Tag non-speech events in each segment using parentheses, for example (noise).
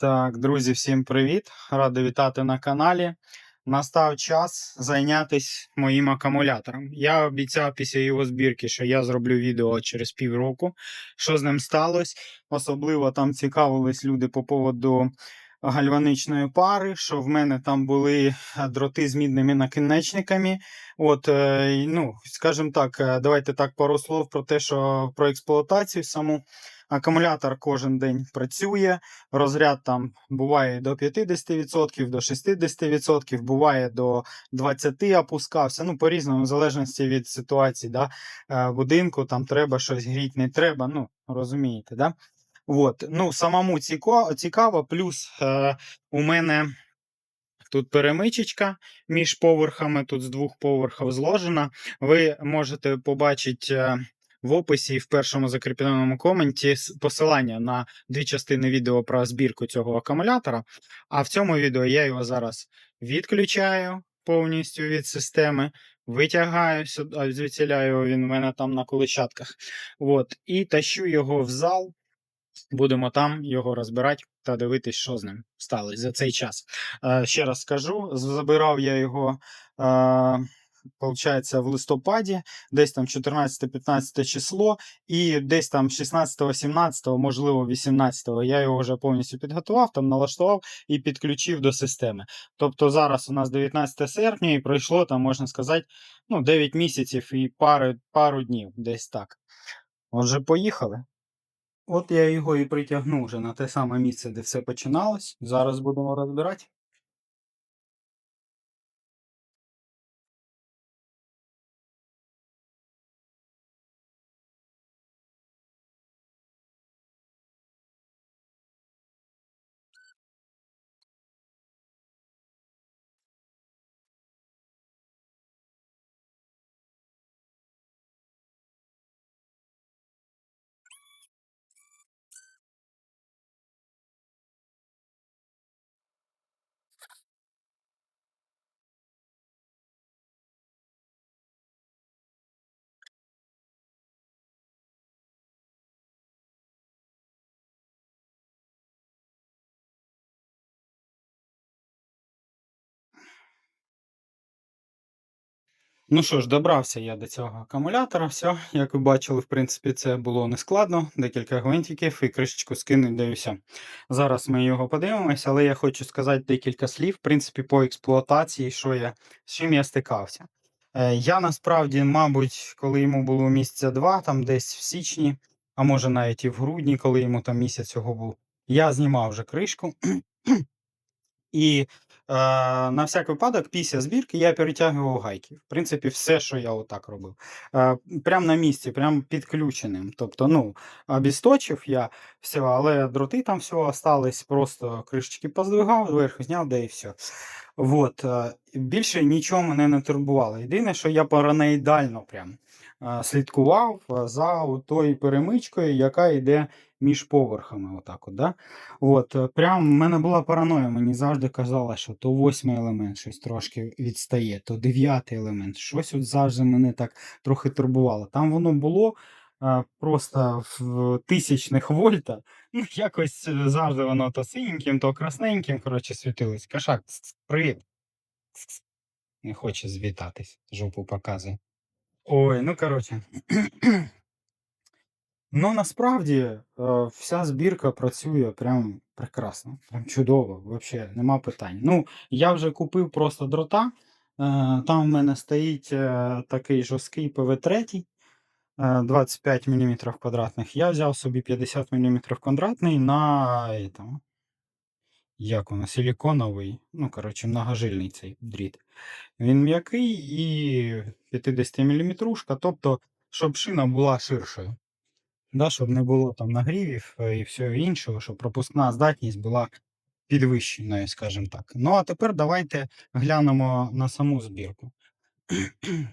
Так, друзі, всім привіт! Радий вітати на каналі. Настав час зайнятися моїм акумулятором. Я обіцяв після його збірки, що я зроблю відео через півроку, що з ним сталося. Особливо там цікавились люди по поводу гальваничної пари, що в мене там були е, дроти з мідними накінечниками. От, е, ну, скажімо так, е, давайте так пару слов про те, що про експлуатацію саму. Акумулятор кожен день працює. Розряд там буває до 50%, до 60%, буває до 20% опускався. Ну, по-різному, в залежності від ситуації, да, е, будинку, там треба щось гріти, не треба. Ну, розумієте, да? От. Ну, самому цікаво, плюс е, у мене. Тут перемичечка між поверхами, тут з двох поверхів зложена. Ви можете побачити е, в описі і в першому закріпленому коменті посилання на дві частини відео про збірку цього акумулятора. А в цьому відео я його зараз відключаю повністю від системи, витягаю сюди, звідсіляю він у мене там на колищатках. От, і тащу його в зал. Будемо там його розбирати та дивитись, що з ним сталося за цей час. Е, ще раз скажу: забирав я його. Получається, в листопаді, десь там 14-15 число, і десь там 16-17, можливо, 18 я його вже повністю підготував, там налаштував і підключив до системи. Тобто зараз у нас 19 серпня, і пройшло там, можна сказати, ну, 9 місяців і пари, пару днів, десь так. Отже, поїхали. От я його і притягнув вже на те саме місце, де все починалось. Зараз будемо розбирати. Ну що ж, добрався я до цього акумулятора. Все, як ви бачили, в принципі, це було нескладно. Декілька гвинтиків і кришечку скинуть. Зараз ми його подивимося, але я хочу сказати декілька слів, в принципі, по експлуатації, що я, з чим я стикався. Е, я насправді, мабуть, коли йому було місяця два, там десь в січні, а може навіть і в грудні, коли йому там місяць цього був, я знімав вже кришку. (clears throat) І на всяк випадок, після збірки я перетягував гайки. В принципі, все, що я отак робив. Е, прямо на місці, прямо підключеним. Тобто, ну, обісточив я все, але дроти там все остались, просто кришечки поздвигав, зверху зняв, де і все. Вот. е, Більше нічого мене не турбувало. Єдине, що я параноїдально прям е, слідкував е, за тою перемичкою, яка йде між поверхами. Отак от, да? От, е, прям в мене була параноя, мені завжди казали, що то восьмий елемент щось трошки відстає, то дев'ятий елемент. Щось от завжди мене так трохи турбувало. Там воно було е, просто в тисячних вольта. (laughs) Ну, якось е, завжди воно то синеньким, то красненьким, коротше, світилось. Кашак, привіт. Не хоче звітатись, жопу показує. Ой, ну коротше. (clears throat) Ну, насправді, е, вся збірка працює прям прекрасно, прям чудово, взагалі, нема питань. Ну, я вже купив просто дрота. е, Там в мене стоїть е, такий жорсткий ПВ-3, е, 25 мм квадратних. Я взяв собі 50 мм квадратний на этом, як воно, силіконовий, ну, коротше, многожильний цей дріт. Він м'який і 50 мм, тобто, щоб шина була ширшою. Да, щоб не було там нагрівів е, і всього іншого, щоб пропускна здатність була підвищеною, скажімо так. Ну а тепер давайте глянемо на саму збірку. (clears throat)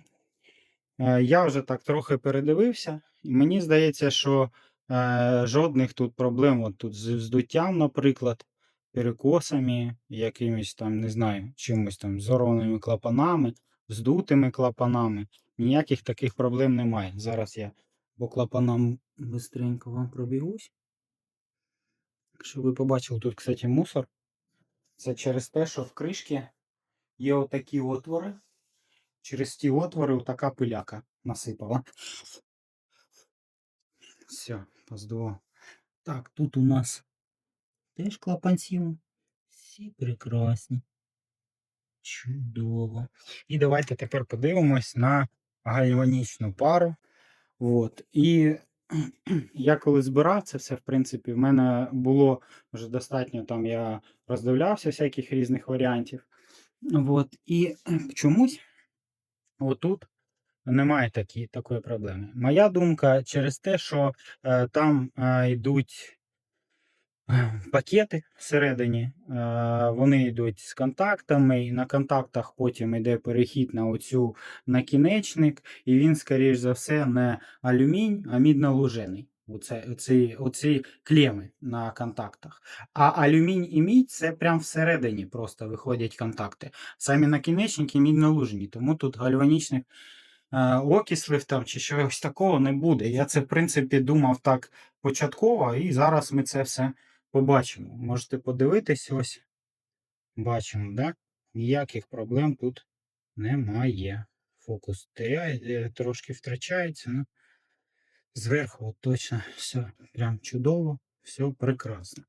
Е, Я вже так трохи передивився, і мені здається, що е, жодних тут проблем от тут з вздуттям, наприклад, перекосами, якимись там, не знаю, чимось там зорваними клапанами, вздутими клапанами. Ніяких таких проблем немає. Зараз я по клапанам бистренько вам пробігусь. Щоб ви побачили, тут, кстати, мусор. Це через те, що в кришці є отакі отвори. Через ті отвори така пиляка насипала. Все, поздував. Так, тут у нас теж клапанці. Всі прекрасні. Чудово. І давайте тепер подивимось на гальванічну пару. От. І (clears throat) я коли збирав це все, в принципі, в мене було вже достатньо там, я роздивлявся всяких різних варіантів. От. І (clears throat) чомусь отут немає такі, такої проблеми. Моя думка через те, що е, там е, йдуть (clears throat) пакети всередині, е, вони йдуть з контактами, і на контактах потім йде перехід на оцю накінечник, і він, скоріш за все, не алюмінь, а мідно-лужений. Оце, оці, оці клеми на контактах. А алюмінь і мідь це прям всередині просто виходять контакти. Самі накінечники мідно-лужені, тому тут гальванічних е, окислів там чи чогось такого не буде. Я це, в принципі, думав так початково, і зараз ми це все побачимо. Можете подивитись, ось бачимо, да? ніяких проблем тут немає. Фокус теряє, трошки втрачається. Ну, зверху точно все прям чудово, все прекрасно.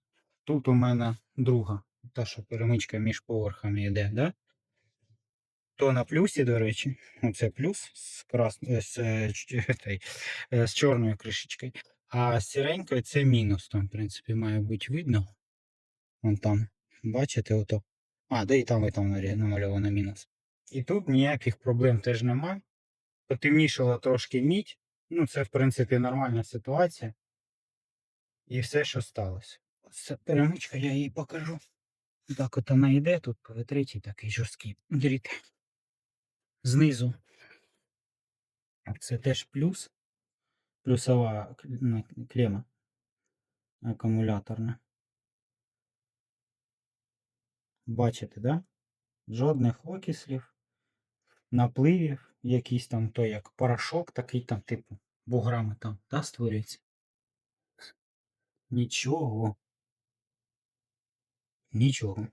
Тут у мене друга, та що перемичка між поверхами йде, да? То на плюсі, до речі, ну це плюс з, крас... е, з, е, е, з чорною кришечкою. А з сіренькою це мінус. Там, в принципі, має бути видно. Вон там. Бачите, ото. А, да і там і там намальовано мінус. І тут ніяких проблем теж немає. Потемнішала трошки мідь. Ну, це, в принципі, нормальна ситуація. І все, що сталося. Це перемичка, я їй покажу. Так от вона йде, тут по третій такий жорсткий дріт. Знизу. Це теж плюс. Плюсова к- на- клема акумуляторна. Бачите, да? Жодних окислів, напливів, якийсь там той як порошок, такий там, типу, буграми там, да, створюється. Нічого. Нічого.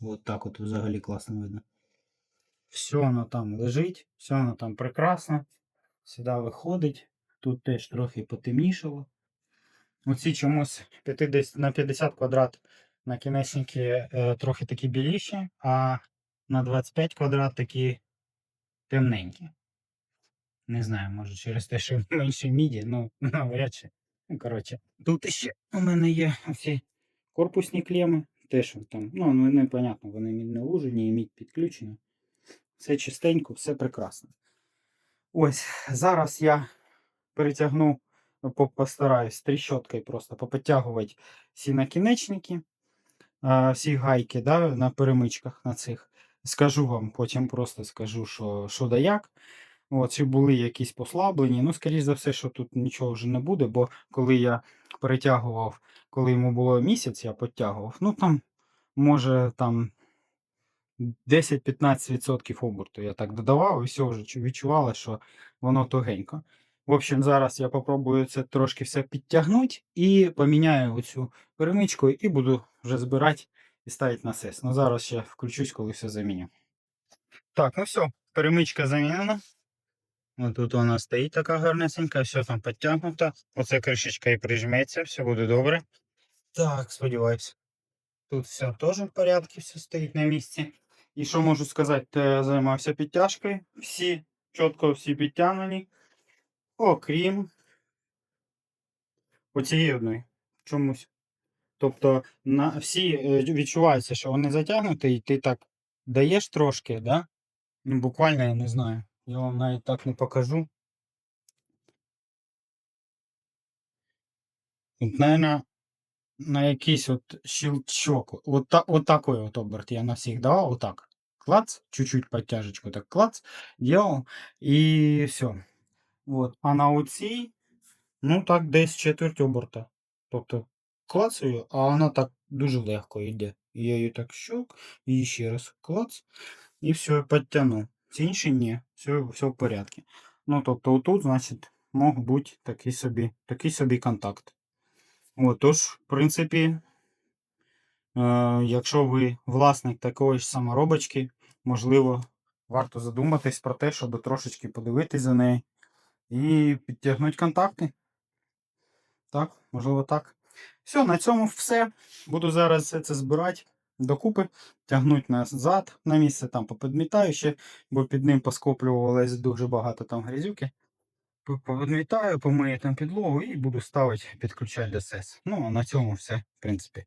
От так от взагалі класно видно. Все воно там лежить, все воно там прекрасно. Сюди виходить. Тут теж трохи потемнішало. Оці чомусь 50 на 50 квадрат накінечники е, трохи такі біліші, а на 25 квадрат такі темненькі. Не знаю, може через те, що (laughs) менше міді, ну, (laughs) навряд чи. Ну, коротше, тут ще у мене є оці корпусні клеми. Теж там, ну, ну непонятно, вони не лужені і мідь підключена. Все чистенько, все прекрасно. Ось, зараз я перетягну, по- постараюсь тріщоткою просто поподтягувати всі накінечники, всі гайки да, на перемичках на цих. Скажу вам, потім просто скажу, що, що да як. От, чи були якісь послаблені. Ну, скоріш за все, що тут нічого вже не буде, бо коли я перетягував, коли йому було місяць, я підтягував, ну там, може, там 10-15% оберту я так додавав, і все вже відчувало, що воно тугенько. В общем, зараз я попробую це трошки все підтягнути і поміняю оцю перемичку і буду вже збирати і ставити на сес. Ну зараз ще включусь, коли все заміню. Так, ну все, перемичка замінена. Ось тут вона стоїть така гарнесенька, все там підтягнуто. Оце кришечка і прижметься, все буде добре. Так, сподіваюся. Тут все теж в порядку, все стоїть на місці. І що можу сказати, займався підтяжкою. Всі чітко всі підтягнені. Окрім оцієї одної. Чомусь. Тобто на, всі е, відчувається, що вони затягнуті, і ти так даєш трошки, да? Ну, буквально я не знаю. Я вам навіть так не покажу. От, наверное, на якийсь от щелчок. От, от такой от оберт я на всіх давав. Отак. Клац, чуть-чуть подтяжечку, так клац, делал, і все. От. А на оцій, ну так, десь четверть оберта. Тобто клацаю, а вона так дуже легко йде. Я її так щок, і ще раз клац, і все, підтягнув. Ці інші ні, все, все в порядку. Ну, тобто, отут, значить, мог бути такий собі, такий собі контакт. От, тож, в принципі, е, якщо ви власник такої ж саморобочки, можливо, варто задуматись про те, щоб трошечки подивитись за нею і підтягнути контакти. Так, можливо, так. Все, на цьому все. Буду зараз все це збирати докупи, тягнути назад на місце, там попідмітаю ще, бо під ним поскоплювалось дуже багато там грязюки. Повідмітаю, помию там підлогу і буду ставити, підключати DSS. Ну, а на цьому все, в принципі.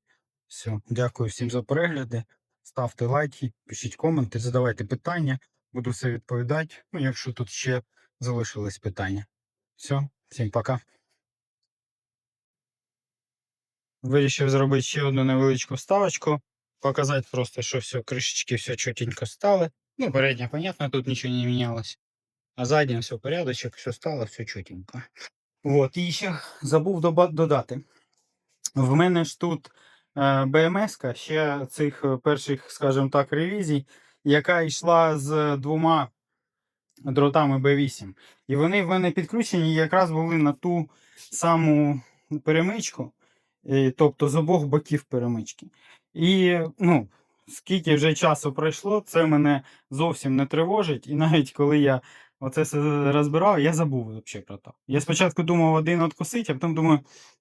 Все. Дякую всім за перегляди. Ставте лайки, пишіть коменти, задавайте питання. Буду все відповідати. Ну, якщо тут ще залишились питання. Все, всім пока. Вирішив зробити ще одну невеличку ставочку. Показати просто, що все, кришечки все чотенько стали. Ну, передня, понятно, тут нічого не мінялось. А задня все порядочок, все стало, все чотенько. От, і ще забув додати. В мене ж тут БМС ще цих е, перших, скажімо так, ревізій, яка йшла з двома дротами B8. І вони в мене підключені якраз були на ту саму перемичку, е, тобто з обох боків перемички. І ну, скільки вже часу пройшло, це мене зовсім не тривожить. І навіть коли я оце все розбирав, я забув взагалі про це. Я спочатку думав один откусить, а потім думаю,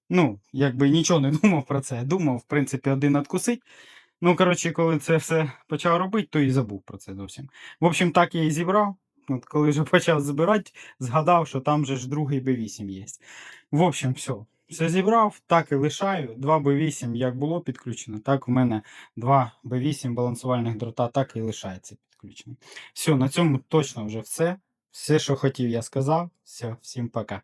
ну, якби нічого не (laughs) думав про це. Думав, в принципі, один откусить. Ну, коротше, коли це все почав робити, то і забув про це зовсім. В общем, так я і зібрав. От коли вже (laughs) почав збирати, згадав, що там же ж другий B8 є. В общем, все. Все зібрав, так і лишаю. 2 B8 як було підключено, так у мене 2 B8 балансувальних дрота так і лишається підключено. Все, на цьому точно вже все. Все, що хотів, я сказав. Все, всім пока.